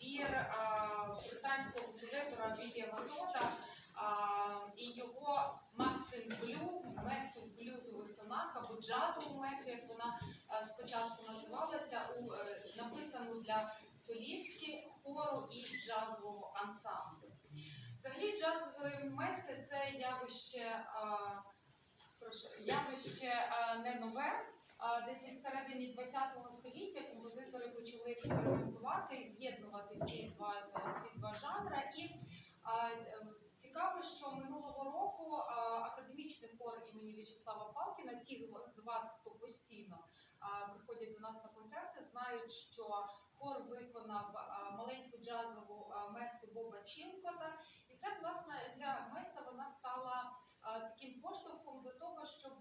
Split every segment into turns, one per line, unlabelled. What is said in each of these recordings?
твір британського композитора Вільяма Тода і його Массин Блю, месу в блюзових тонах або джазову месу, як вона спочатку називалася, е, написану для солістки, хору і джазового ансамблю. Взагалі джазові меси це явище, явище не нове. Десь із середині ХХ століття композитори почали експериментувати і з'єднувати ці два, е, ці два жанри. І а, е, цікаво, що минулого року академічний хор імені В'ячеслава Палкіна, ті з вас, хто постійно приходять до нас на концерти, знають, що хор виконав маленьку джазову месу Боба Чілкота. І це, власне, ця меса вона стала таким поштовхом до того, щоб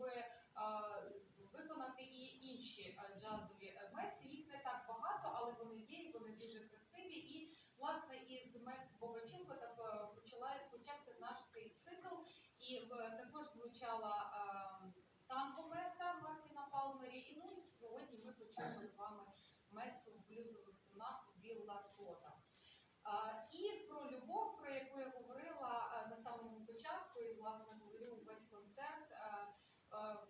інші джазові е, меси. Їх не так багато, але вони є, і вони дуже красиві. І власне із мес Боба Чілкота е, почала почався наш цей цикл. І також звучала танго меса Мартіна Палмері. І ну і сьогодні ми почуємо з вами месу в блюзових тонах Вілла Тода. І про любов, про яку я говорила на самому початку, і власне говорю весь концерт.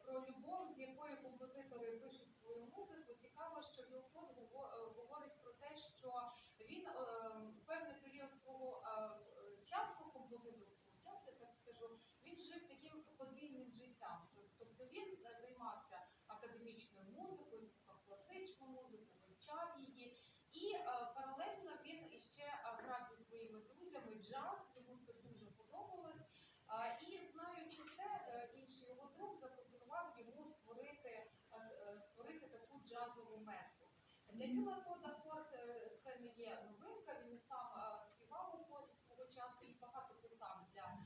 Про любов, з якою композитори пишуть. Цікаво, що Вілкот гово- е, говорить про те, що він е, певний період свого е, часу, композиторського часу, я так скажу, він жив таким подвійним життям. Тобто він займався академічною музикою, Для Біла Кода хор це, не є новинка, він сам е, співав у хорі свого часу і багато писав для,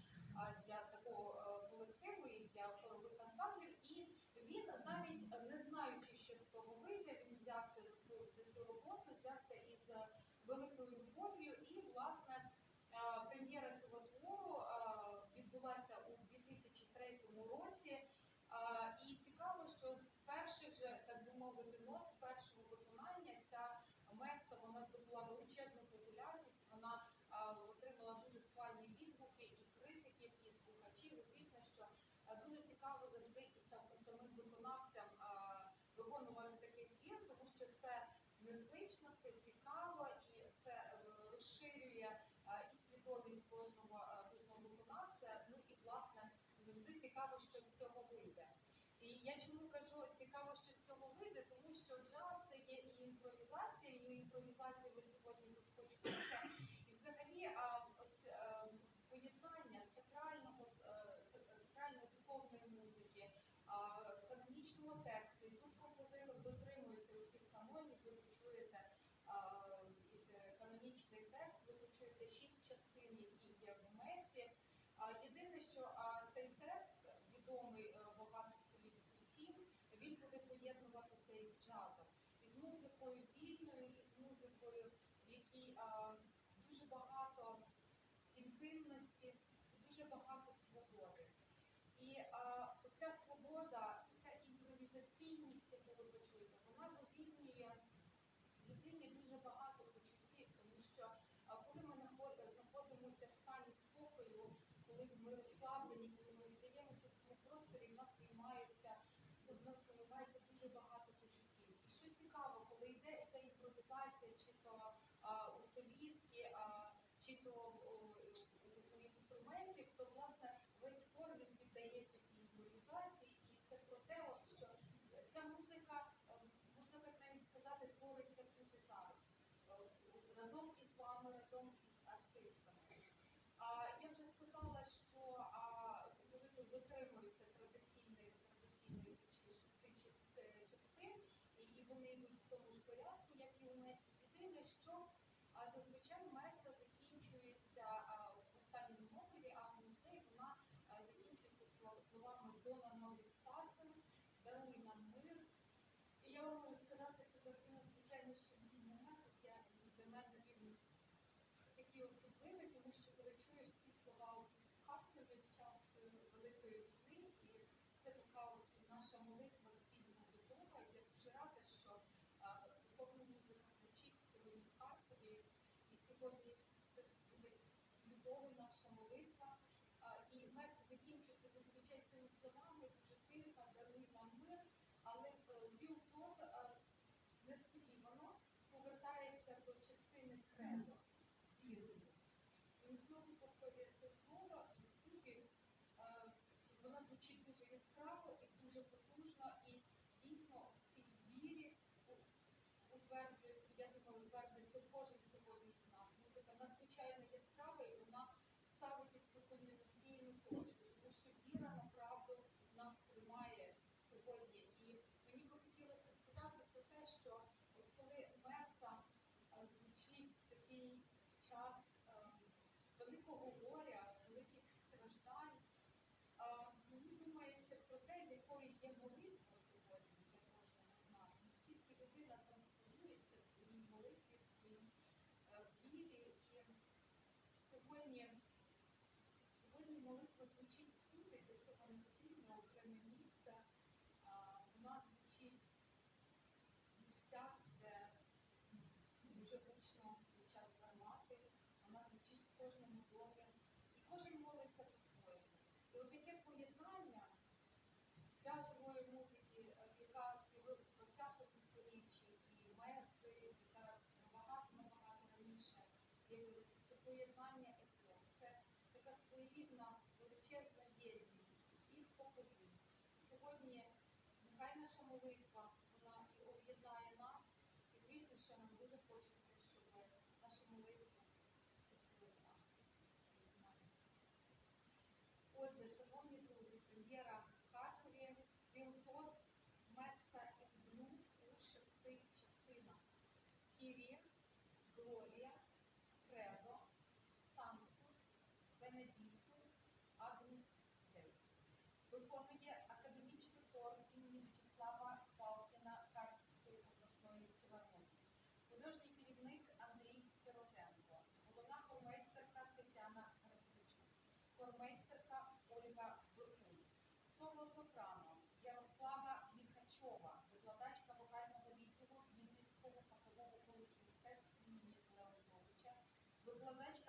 е, для такого е, колективу і для хорових ансамблів. І він навіть е, не знаючи, що з того вийде, він взявся за цю, роботу, взявся із е, великою любов'ю. І, власне, е, прем'єра цього твору е, відбулася у 2003 році. Е, І цікаво, що з перших же, так би мовити, нот, з першого виконання ця меса вона здобула величезну популярність. Вона е, отримала дуже схвальні відгуки і критиків, і слухачів. І звісно, що е, дуже цікаво завжди і сам- і самим виконавцям е, виконувати такий твір, тому що це незвично, це цікаво і це е, розширює е, і свідомість кожного е, кожного виконавця. Ну і власне завжди цікаво, що з цього вийде. І я чому кажу цікаво, що з цього вийде, тому що джаз це є і імпровізація, і імпровізацію ви сьогодні тут почуєте. І взагалі а, от, е, поєднання сакрального е, сакральної духовної музики, канонічного тексту. І тут композитор дотримується усіх канонів, ви почуєте а, із, е, канонічний текст, ви почуєте шість частин, які є в месі. А, Єдине, що а, цей текст відомий е, багато століть усім, він буде поєднуватися із джазом, із музикою вільною, із музикою, в якій а, дуже багато інтимності, дуже багато свободи. І а, ця свобода, ця імпровізаційність, яку ви почуєте, вона вивільнює людині дуже багато почуттів, тому що а, коли ми знаходимося в стані спокою, коли ми розслаблені, коли ми віддаємося в цьому просторі, в нас виймається, в нас виливається дуже багато почуттів. І що цікаво, коли йде ця імпровізація, чи то а, у солістки, а, чи то о, у, у інструментів, то власне весь хор він піддається цій імпровізації, і це про те, от, що ця музика, е, можна так навіть сказати, твориться тут і зараз. Разом із вами, разом із артистами. А я вже сказала, що а, композитор дотримується традиційної традиційної е, частин, і вони йдуть в тому ж порядку, як і у Месі. Єдине, що а, зазвичай меса закінчується а, в останньому мові, а в музеї вона а, закінчується слов- словами Дона Нові Спасен, даруй нам мир. І я вам сказати, момент. Я для мене він такий особливий, тому що коли чуєш ці слова у е, Великої війни, і це така наша молитва спільна до Бога. Я дуже рада, що духовна сьогодні в Харкові, і сьогодні це буде любові наша молитва. І мес закінчується зазвичай цими словами, яскраво і дуже потужно, і дійсно в цій вірі утверджується, я думаю, утверджується кожен сьогодні з нас. Музика надзвичайно яскрава, і вона ставить цю кульмінаційну точку, тому що віра направду нас тримає сьогодні. І мені би хотілося сказати про те, що от коли меса е, звучить в такий час е, великого горя, великих страждань, а, мені думається про те, якою є молитва сьогодні для кожного з нас. Наскільки людина трансформується в своїй молитві, в своїй е, вірі. І сьогодні, сьогодні молитва звучить всюди, для цього не потрібно окреме місце. Вона звучить в де дуже гучно звучать гармати, вона звучить в кожному домі. І кожен молиться по-своєму. І от таке поєднання поєднання епох. Це така своєрідна величезна єдність усіх поколінь. Сьогодні нехай наша молитва вона і об'єднає нас, і звісно, що нам дуже хочеться, щоб наша молитва нас. Отже, шановні друзі, прем'єра в Харкові, Вілтот, Меса і Блюз у шести частинах. Кірі, Глорія, Boa noite.